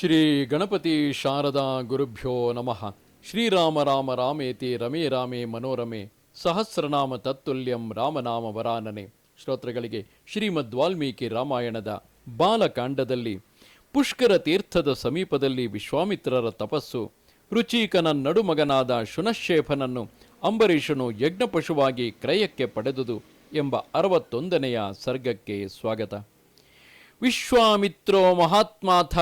ಶ್ರೀ ಗಣಪತಿ ಶಾರದಾ ಗುರುಭ್ಯೋ ನಮಃ. ಶ್ರೀರಾಮ ರಾಮ ರಾಮೇತಿ ರಮೇ ರಾಮೇ ಮನೋರಮೆ ಸಹಸ್ರನಾಮ ತತ್ತುಲ್ಯಂ ರಾಮನಾಮ ವರಾನನೆ. ಶ್ರೋತೃಗಳಿಗೆ ಶ್ರೀಮದ್ ವಾಲ್ಮೀಕಿ ರಾಮಾಯಣದ ಬಾಲಕಾಂಡದಲ್ಲಿ, ಪುಷ್ಕರ ತೀರ್ಥದ ಸಮೀಪದಲ್ಲಿ ವಿಶ್ವಾಮಿತ್ರರ ತಪಸ್ಸು, ರುಚಿಕನ ನಡುಮಗನಾದ ಶುನಶೇಫನನ್ನು ಅಂಬರೀಷನು ಯಜ್ಞಪಶುವಾಗಿ ಕ್ರಯಕ್ಕೆ ಪಡೆದುದು ಎಂಬ ಅರವತ್ತೊಂದನೆಯ ಸರ್ಗಕ್ಕೆ ಸ್ವಾಗತ. ವಿಶ್ವಾಮಿತ್ರೋ ಮಹಾತ್ಮಾಥ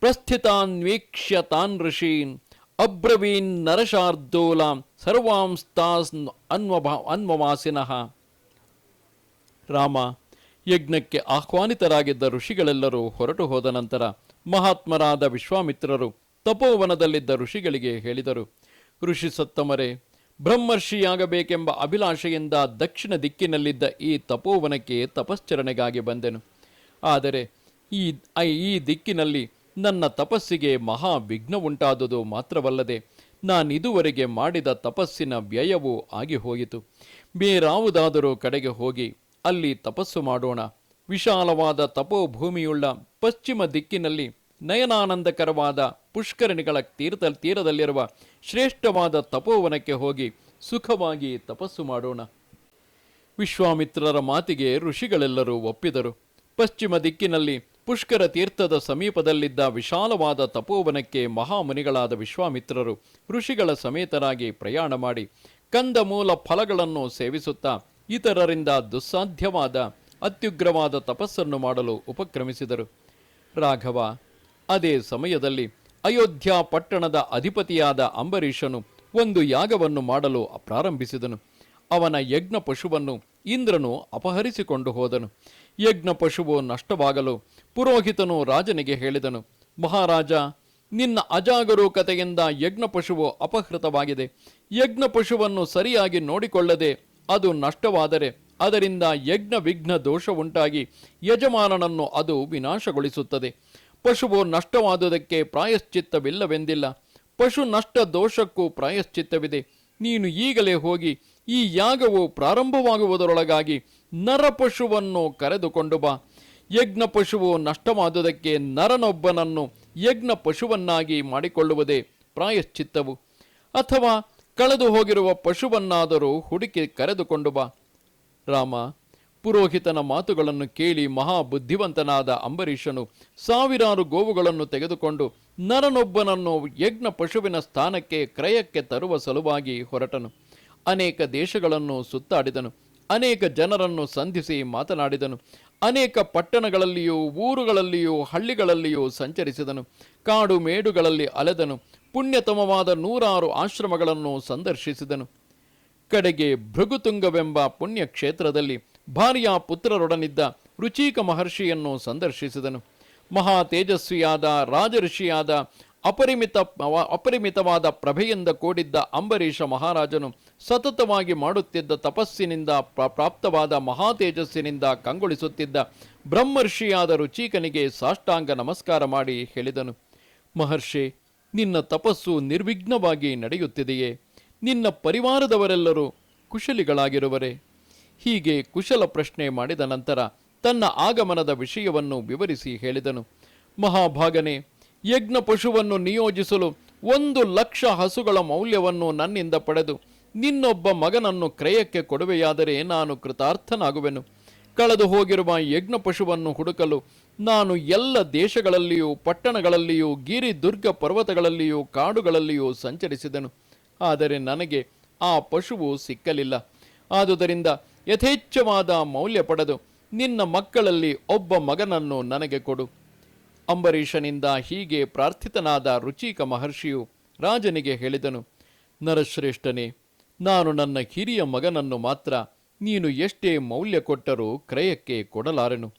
ಪ್ರಸ್ಥಿತಾನ್ವೀಕ್ಷ್ಯ ತಾನ್ ಋಷೀನ್ ಅಬ್ರವೀನ್ ನರಶಾರ್ದೂಲ ಸರ್ವಾಂಸ್ತಾಸ್ ಅನ್ವಭ ಅನ್ವವಾಸಿನಃ. ರಾಮ ಯಜ್ಞಕ್ಕೆ ಆಹ್ವಾನಿತರಾಗಿದ್ದ ಋಷಿಗಳೆಲ್ಲರೂ ಹೊರಟು ಹೋದ ನಂತರ ಮಹಾತ್ಮರಾದ ವಿಶ್ವಾಮಿತ್ರರು ತಪೋವನದಲ್ಲಿದ್ದ ಋಷಿಗಳಿಗೆ ಹೇಳಿದರು, ಋಷಿ ಸತ್ತಮರೆ, ಬ್ರಹ್ಮರ್ಷಿಯಾಗಬೇಕೆಂಬ ಅಭಿಲಾಷೆಯಿಂದ ದಕ್ಷಿಣ ದಿಕ್ಕಿನಲ್ಲಿದ್ದ ಈ ತಪೋವನಕ್ಕೆ ತಪಶ್ಚರಣೆಗಾಗಿ ಬಂದೆನು. ಆದರೆ ಈ ಈ ದಿಕ್ಕಿನಲ್ಲಿ ನನ್ನ ತಪಸ್ಸಿಗೆ ಮಹಾ ವಿಘ್ನ ಉಂಟಾದುದು ಮಾತ್ರವಲ್ಲದೆ ನಾನಿದುವರೆಗೆ ಮಾಡಿದ ತಪಸ್ಸಿನ ವ್ಯಯವೂ ಆಗಿ ಹೋಯಿತು ಬೇರಾವುದಾದರೂ ಕಡೆಗೆ ಹೋಗಿ ಅಲ್ಲಿ ತಪಸ್ಸು ಮಾಡೋಣ. ವಿಶಾಲವಾದ ತಪೋಭೂಮಿಯುಳ್ಳ ಪಶ್ಚಿಮ ದಿಕ್ಕಿನಲ್ಲಿ ನಯನಾನಂದಕರವಾದ ಪುಷ್ಕರಣಿಗಳ ತೀರ್ಥ ತೀರದಲ್ಲಿರುವ ಶ್ರೇಷ್ಠವಾದ ತಪೋವನಕ್ಕೆ ಹೋಗಿ ಸುಖವಾಗಿ ತಪಸ್ಸು ಮಾಡೋಣ. ವಿಶ್ವಾಮಿತ್ರರ ಮಾತಿಗೆ ಋಷಿಗಳೆಲ್ಲರೂ ಒಪ್ಪಿದರು. ಪಶ್ಚಿಮ ದಿಕ್ಕಿನಲ್ಲಿ ಪುಷ್ಕರ ತೀರ್ಥದ ಸಮೀಪದಲ್ಲಿದ್ದ ವಿಶಾಲವಾದ ತಪೋವನಕ್ಕೆ ಮಹಾಮುನಿಗಳಾದ ವಿಶ್ವಾಮಿತ್ರರು ಋಷಿಗಳ ಸಮೇತರಾಗಿ ಪ್ರಯಾಣ ಮಾಡಿ ಕಂದಮೂಲ ಫಲಗಳನ್ನು ಸೇವಿಸುತ್ತಾ ಇತರರಿಂದ ದುಸ್ಸಾಧ್ಯವಾದ ಅತ್ಯುಗ್ರವಾದ ತಪಸ್ಸನ್ನು ಮಾಡಲು ಉಪಕ್ರಮಿಸಿದರು. ರಾಘವ, ಅದೇ ಸಮಯದಲ್ಲಿ ಅಯೋಧ್ಯ ಪಟ್ಟಣದ ಅಧಿಪತಿಯಾದ ಅಂಬರೀಷನು ಒಂದು ಯಾಗವನ್ನು ಮಾಡಲು ಪ್ರಾರಂಭಿಸಿದನು. ಅವನ ಯಜ್ಞ ಪಶುವನ್ನು ಇಂದ್ರನು ಅಪಹರಿಸಿಕೊಂಡು ಹೋದನು. ಯಜ್ಞ ಪಶುವು ನಷ್ಟವಾಗಲು ಪುರೋಹಿತನು ರಾಜನಿಗೆ ಹೇಳಿದನು, ಮಹಾರಾಜ, ನಿನ್ನ ಅಜಾಗರೂಕತೆಯಿಂದ ಯಜ್ಞ ಪಶುವು ಅಪಹೃತವಾಗಿದೆ. ಯಜ್ಞ ಪಶುವನ್ನು ಸರಿಯಾಗಿ ನೋಡಿಕೊಳ್ಳದೆ ಅದು ನಷ್ಟವಾದರೆ ಅದರಿಂದ ಯಜ್ಞ ವಿಘ್ನ ದೋಷ ಉಂಟಾಗಿ ಯಜಮಾನನನ್ನು ಅದು ವಿನಾಶಗೊಳಿಸುತ್ತದೆ. ಪಶುವು ನಷ್ಟವಾದುದಕ್ಕೆ ಪ್ರಾಯಶ್ಚಿತ್ತವಿಲ್ಲವೆಂದಿಲ್ಲ. ಪಶು ನಷ್ಟ ದೋಷಕ್ಕೂ ಪ್ರಾಯಶ್ಚಿತ್ತವಿದೆ. ನೀನು ಈಗಲೇ ಹೋಗಿ ಈ ಯಾಗವು ಪ್ರಾರಂಭವಾಗುವುದರೊಳಗಾಗಿ ನರಪಶುವನ್ನು ಕರೆದುಕೊಂಡು ಬಾ. ಯಜ್ಞ ಪಶುವು ನಷ್ಟವಾದುದಕ್ಕೆ ನರನೊಬ್ಬನನ್ನು ಯಜ್ಞ ಪಶುವನ್ನಾಗಿ ಮಾಡಿಕೊಳ್ಳುವುದೇ ಪ್ರಾಯಶ್ಚಿತ್ತವು. ಅಥವಾ ಕಳೆದು ಹೋಗಿರುವ ಪಶುವನ್ನಾದರೂ ಹುಡುಕಿ ಕರೆದುಕೊಂಡು ಬಾ. ರಾಮ, ಪುರೋಹಿತನ ಮಾತುಗಳನ್ನು ಕೇಳಿ ಮಹಾಬುದ್ಧಿವಂತನಾದ ಅಂಬರೀಷನು ಸಾವಿರಾರು ಗೋವುಗಳನ್ನು ತೆಗೆದುಕೊಂಡು ನರನೊಬ್ಬನನ್ನು ಯಜ್ಞ ಪಶುವಿನ ಸ್ಥಾನಕ್ಕೆ ಕ್ರಯಕ್ಕೆ ತರುವ ಸಲುವಾಗಿ ಹೊರಟನು. ಅನೇಕ ದೇಶಗಳನ್ನು ಸುತ್ತಾಡಿದನು. ಅನೇಕ ಜನರನ್ನು ಸಂಧಿಸಿ ಮಾತನಾಡಿದನು. ಅನೇಕ ಪಟ್ಟಣಗಳಲ್ಲಿಯೂ, ಊರುಗಳಲ್ಲಿಯೂ, ಹಳ್ಳಿಗಳಲ್ಲಿಯೂ ಸಂಚರಿಸಿದನು. ಕಾಡು ಮೇಡುಗಳಲ್ಲಿ ಅಲೆದನು. ಪುಣ್ಯತಮವಾದ ನೂರಾರು ಆಶ್ರಮಗಳನ್ನು ಸಂದರ್ಶಿಸಿದನು. ಕಡೆಗೆ ಭೃಗುತುಂಗವೆಂಬ ಪುಣ್ಯಕ್ಷೇತ್ರದಲ್ಲಿ ಭಾರ್ಯ ಪುತ್ರರೊಡನಿದ್ದ ರುಚಿಕ ಮಹರ್ಷಿಯನ್ನು ಸಂದರ್ಶಿಸಿದನು. ಮಹಾ ತೇಜಸ್ವಿಯಾದ ರಾಜಋಷಿಯಾದ ಅಪರಿಮಿತ ಅಪರಿಮಿತವಾದ ಪ್ರಭೆಯಿಂದ ಕೂಡಿದ್ದ ಅಂಬರೀಷ ಮಹಾರಾಜನು ಸತತವಾಗಿ ಮಾಡುತ್ತಿದ್ದ ತಪಸ್ಸಿನಿಂದ ಪ್ರ- ಪ್ರಾಪ್ತವಾದ ಮಹಾತೇಜಸ್ಸಿನಿಂದ ಕಂಗೊಳಿಸುತ್ತಿದ್ದ ಬ್ರಹ್ಮರ್ಷಿಯಾದ ರುಚೀಕನಿಗೆ ಸಾಷ್ಟಾಂಗ ನಮಸ್ಕಾರ ಮಾಡಿ ಹೇಳಿದನು. ಮಹರ್ಷಿ, ನಿನ್ನ ತಪಸ್ಸು ನಿರ್ವಿಘ್ನವಾಗಿ ನಡೆಯುತ್ತಿದೆಯೇ? ನಿನ್ನ ಪರಿವಾರದವರೆಲ್ಲರೂ ಕುಶಲಿಗಳಾಗಿರುವರೆ? ಹೀಗೆ ಕುಶಲ ಪ್ರಶ್ನೆ ಮಾಡಿದ ನಂತರ ತನ್ನ ಆಗಮನದ ವಿಷಯವನ್ನು ವಿವರಿಸಿ ಹೇಳಿದನು. ಮಹಾಭಾಗನೆ ಯಜ್ಞ ಪಶುವನ್ನು ನಿಯೋಜಿಸಲು ಒಂದು ಲಕ್ಷ ಹಸುಗಳ ಮೌಲ್ಯವನ್ನು ನನ್ನಿಂದ ಪಡೆದು ನಿನ್ನೊಬ್ಬ ಮಗನನ್ನು ಕ್ರಯಕ್ಕೆ ಕೊಡುವೆಯಾದರೆ ನಾನು ಕೃತಾರ್ಥನಾಗುವೆನು. ಕಳೆದು ಹೋಗಿರುವ ಯಜ್ಞ ಪಶುವನ್ನು ಹುಡುಕಲು ನಾನು ಎಲ್ಲ ದೇಶಗಳಲ್ಲಿಯೂ, ಪಟ್ಟಣಗಳಲ್ಲಿಯೂ ಗಿರಿ ದುರ್ಗ ಪರ್ವತಗಳಲ್ಲಿಯೂ, ಕಾಡುಗಳಲ್ಲಿಯೂ ಸಂಚರಿಸಿದನು. ಆದರೆ ನನಗೆ ಆ ಪಶುವು ಸಿಕ್ಕಲಿಲ್ಲ. ಆದುದರಿಂದ ಯಥೇಚ್ಛವಾದ ಮೌಲ್ಯ ಪಡೆದು ನಿನ್ನ ಮಕ್ಕಳಲ್ಲಿ ಒಬ್ಬ ಮಗನನ್ನು ನನಗೆ ಕೊಡು. ಅಂಬರೀಷನಿಂದ ಹೀಗೆ ಪ್ರಾರ್ಥಿತನಾದ ರುಚಿಕ ಮಹರ್ಷಿಯು ರಾಜನಿಗೆ ಹೇಳಿದನು, ನರಶ್ರೇಷ್ಠನೇ, ನಾನು ನನ್ನ ಹಿರಿಯ ಮಗನನ್ನು ಮಾತ್ರ ನೀನು ಎಷ್ಟೇ ಮೌಲ್ಯ ಕೊಟ್ಟರೂ ಕ್ರಯಕ್ಕೆ ಕೊಡಲಾರೆನು.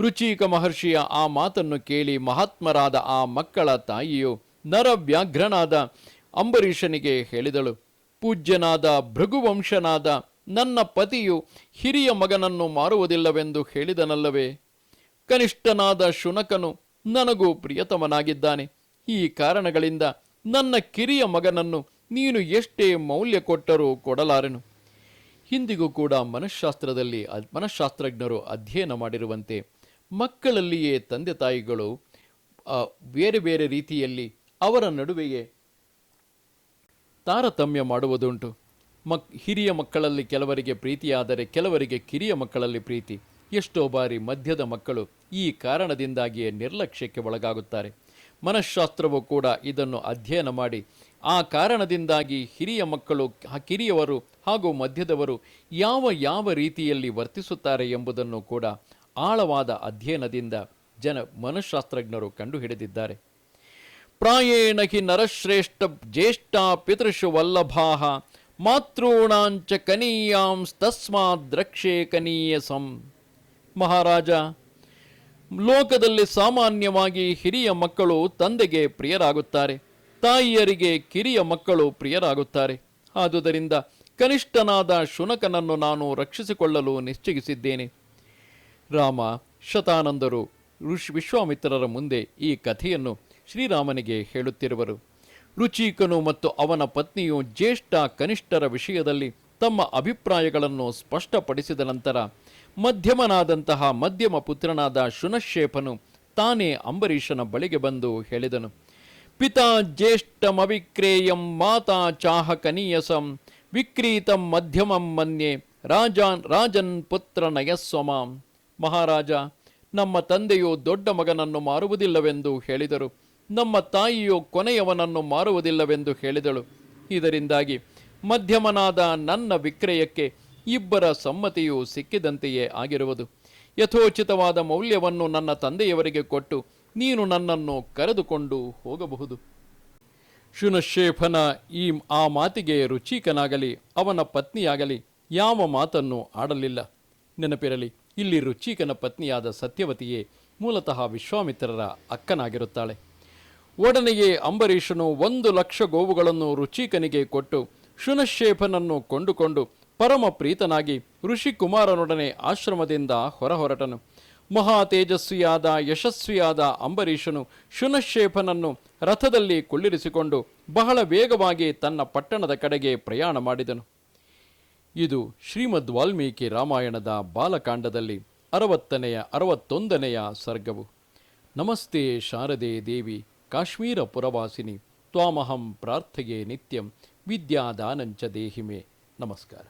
ರುಚೀಕ ಮಹರ್ಷಿಯ ಆ ಮಾತನ್ನು ಕೇಳಿ ಮಹಾತ್ಮರಾದ ಆ ಮಕ್ಕಳ ತಾಯಿಯು ನರವ್ಯಾಘ್ರನಾದ ಅಂಬರೀಷನಿಗೆ ಹೇಳಿದಳು, ಪೂಜ್ಯನಾದ ಭೃಗುವಂಶನಾದ ನನ್ನ ಪತಿಯು ಹಿರಿಯ ಮಗನನ್ನು ಮಾರುವುದಿಲ್ಲವೆಂದು ಹೇಳಿದನಲ್ಲವೇ? ಕನಿಷ್ಠನಾದ ಶುನಕನು ನನಗೂ ಪ್ರಿಯತಮನಾಗಿದ್ದಾನೆ. ಈ ಕಾರಣಗಳಿಂದ ನನ್ನ ಕಿರಿಯ ಮಗನನ್ನು ನೀನು ಎಷ್ಟೇ ಮೌಲ್ಯ ಕೊಟ್ಟರೂ ಕೊಡಲಾರೆನು. ಹಿಂದಿಗೂ ಕೂಡ ಮನಃಶಾಸ್ತ್ರದಲ್ಲಿ ಮನಃಶಾಸ್ತ್ರಜ್ಞರು ಅಧ್ಯಯನ ಮಾಡಿರುವಂತೆ ಮಕ್ಕಳಲ್ಲಿಯೇ ತಂದೆ ತಾಯಿಗಳು ಬೇರೆ ಬೇರೆ ರೀತಿಯಲ್ಲಿ ಅವರ ನಡುವೆಯೇ ತಾರತಮ್ಯ ಮಾಡುವುದುಂಟು. ಮಕ್, ಹಿರಿಯ ಮಕ್ಕಳಲ್ಲಿ ಕೆಲವರಿಗೆ ಪ್ರೀತಿಯಾದರೆ ಕೆಲವರಿಗೆ ಕಿರಿಯ ಮಕ್ಕಳಲ್ಲಿ ಪ್ರೀತಿ. ಎಷ್ಟೋ ಬಾರಿ ಮಧ್ಯದ ಮಕ್ಕಳು ಈ ಕಾರಣದಿಂದಾಗಿಯೇ ನಿರ್ಲಕ್ಷ್ಯಕ್ಕೆ ಒಳಗಾಗುತ್ತಾರೆ. ಮನಃಶಾಸ್ತ್ರವು ಕೂಡ ಇದನ್ನು ಅಧ್ಯಯನ ಮಾಡಿ, ಆ ಕಾರಣದಿಂದಾಗಿ ಹಿರಿಯ ಮಕ್ಕಳು ಕಿರಿಯವರು ಹಾಗೂ ಮಧ್ಯದವರು ಯಾವ ಯಾವ ರೀತಿಯಲ್ಲಿ ವರ್ತಿಸುತ್ತಾರೆ ಎಂಬುದನ್ನು ಕೂಡ ಆಳವಾದ ಅಧ್ಯಯನದಿಂದ ಜನ ಮನಃಶಾಸ್ತ್ರಜ್ಞರು ಕಂಡುಹಿಡಿದಿದ್ದಾರೆ. ಪ್ರಾಯೇಣ ಹಿ ನರಶ್ರೇಷ್ಠ ಜ್ಯೇಷ್ಠ ಪಿತೃಷು ವಲ್ಲಭಾಹ, ಮಾತೃಣಾಂಚ ಕನೀಯಾಂಸ್ತಸ್ಮಾದ್ರಕ್ಷೇ ಕನೀಯಸಂ. ಮಹಾರಾಜ, ಲೋಕದಲ್ಲಿ ಸಾಮಾನ್ಯವಾಗಿ ಹಿರಿಯ ಮಕ್ಕಳು ತಂದೆಗೆ ಪ್ರಿಯರಾಗುತ್ತಾರೆ, ತಾಯಿಯರಿಗೆ ಕಿರಿಯ ಮಕ್ಕಳು ಪ್ರಿಯರಾಗುತ್ತಾರೆ. ಆದುದರಿಂದ ಕನಿಷ್ಠನಾದ ಶುನಕನನ್ನು ನಾನು ರಕ್ಷಿಸಿಕೊಳ್ಳಲು ನಿಶ್ಚಯಿಸಿದ್ದೇನೆ. ರಾಮ, ಶತಾನಂದರು, ಋಷ್ ವಿಶ್ವಾಮಿತ್ರರ ಮುಂದೆ ಈ ಕಥೆಯನ್ನು ಶ್ರೀರಾಮನಿಗೆ ಹೇಳುತ್ತಿರುವರು. ರುಚಿಕನು ಮತ್ತು ಅವನ ಪತ್ನಿಯು ಜ್ಯೇಷ್ಠ ಕನಿಷ್ಠರ ವಿಷಯದಲ್ಲಿ ತಮ್ಮ ಅಭಿಪ್ರಾಯಗಳನ್ನು ಸ್ಪಷ್ಟಪಡಿಸಿದ ನಂತರ ಮಧ್ಯಮನಾದಂತಹ ಮಧ್ಯಮ ಪುತ್ರನಾದ ಶುನಶೇಪನು ತಾನೇ ಅಂಬರೀಷನ ಬಳಿಗೆ ಬಂದು ಹೇಳಿದನು, ಪಿತಾ ಜ್ಯೇಷ್ಠಮವಿಕ್ರೇಯಂ ಮಾತಾ ಚಾಹ ಕನೀಯಸಂ, ವಿಕ್ರೀತಂ ಮಧ್ಯಮಂ ಮನ್ಯೆ, ರಾಜಾನ್, ರಾಜನ್ ಪುತ್ರ ನಯಸ್ವಮಾಂ. ಮಹಾರಾಜ, ನಮ್ಮ ತಂದೆಯು ದೊಡ್ಡ ಮಗನನ್ನು ಮಾರುವುದಿಲ್ಲವೆಂದು ಹೇಳಿದರು, ನಮ್ಮ ತಾಯಿಯು ಕೊನೆಯವನನ್ನು ಮಾರುವುದಿಲ್ಲವೆಂದು ಹೇಳಿದಳು. ಇದರಿಂದಾಗಿ ಮಧ್ಯಮನಾದ ನನ್ನ ವಿಕ್ರಯಕ್ಕೆ ಇಬ್ಬರ ಸಮ್ಮತಿಯು ಸಿಕ್ಕಿದಂತೆಯೇ ಆಗಿರುವುದು. ಯಥೋಚಿತವಾದ ಮೌಲ್ಯವನ್ನು ನನ್ನ ತಂದೆಯವರಿಗೆ ಕೊಟ್ಟು ನೀನು ನನ್ನನ್ನು ಕರೆದುಕೊಂಡು ಹೋಗಬಹುದು. ಶುನಶೇಫನ ಈ ಆ ಮಾತಿಗೆ ರುಚಿಕನಾಗಲಿ, ಅವನ ಪತ್ನಿಯಾಗಲಿ ಯಾವ ಮಾತನ್ನು ಆಡಲಿಲ್ಲ. ನೆನಪಿರಲಿ, ಇಲ್ಲಿ ರುಚಿಕನ ಪತ್ನಿಯಾದ ಸತ್ಯವತಿಯೇ ಮೂಲತಃ ವಿಶ್ವಾಮಿತ್ರರ ಅಕ್ಕನಾಗಿರುತ್ತಾಳೆ. ಒಡನೆಯೇ ಅಂಬರೀಷನು ಒಂದು ಲಕ್ಷ ಗೋವುಗಳನ್ನು ರುಚಿಕನಿಗೆ ಕೊಟ್ಟು ಶುನಶೇಫನನ್ನು ಕೊಂಡುಕೊಂಡು ಪರಮ ಪ್ರೀತನಾಗಿ ಋಷಿಕುಮಾರನೊಡನೆ ಆಶ್ರಮದಿಂದ ಹೊರಹೊರಟನು. ಮಹಾ ತೇಜಸ್ವಿಯಾದ, ಯಶಸ್ವಿಯಾದ ಅಂಬರೀಷನು ಶುನಶೇಫನನ್ನು ರಥದಲ್ಲಿ ಕುಳ್ಳಿರಿಸಿಕೊಂಡು ಬಹಳ ವೇಗವಾಗಿ ತನ್ನ ಪಟ್ಟಣದ ಕಡೆಗೆ ಪ್ರಯಾಣ ಮಾಡಿದನು. ಇದು ಶ್ರೀಮದ್ ವಾಲ್ಮೀಕಿ ರಾಮಾಯಣದ ಬಾಲಕಾಂಡದಲ್ಲಿ ಅರವತ್ತನೆಯ, ಅರವತ್ತೊಂದನೆಯ ಸರ್ಗವು. ನಮಸ್ತೆ ಶಾರದೆ ದೇವಿ ಕಾಶ್ಮೀರ ಪುರವಾಸಿನಿ ತ್ವಾಮಹಂ ಪ್ರಾರ್ಥೆಯೇ ನಿತ್ಯಂ, ವಿದ್ಯಾದಾನಂಚ ದೇಹಿಮೆ. ನಮಸ್ಕಾರ.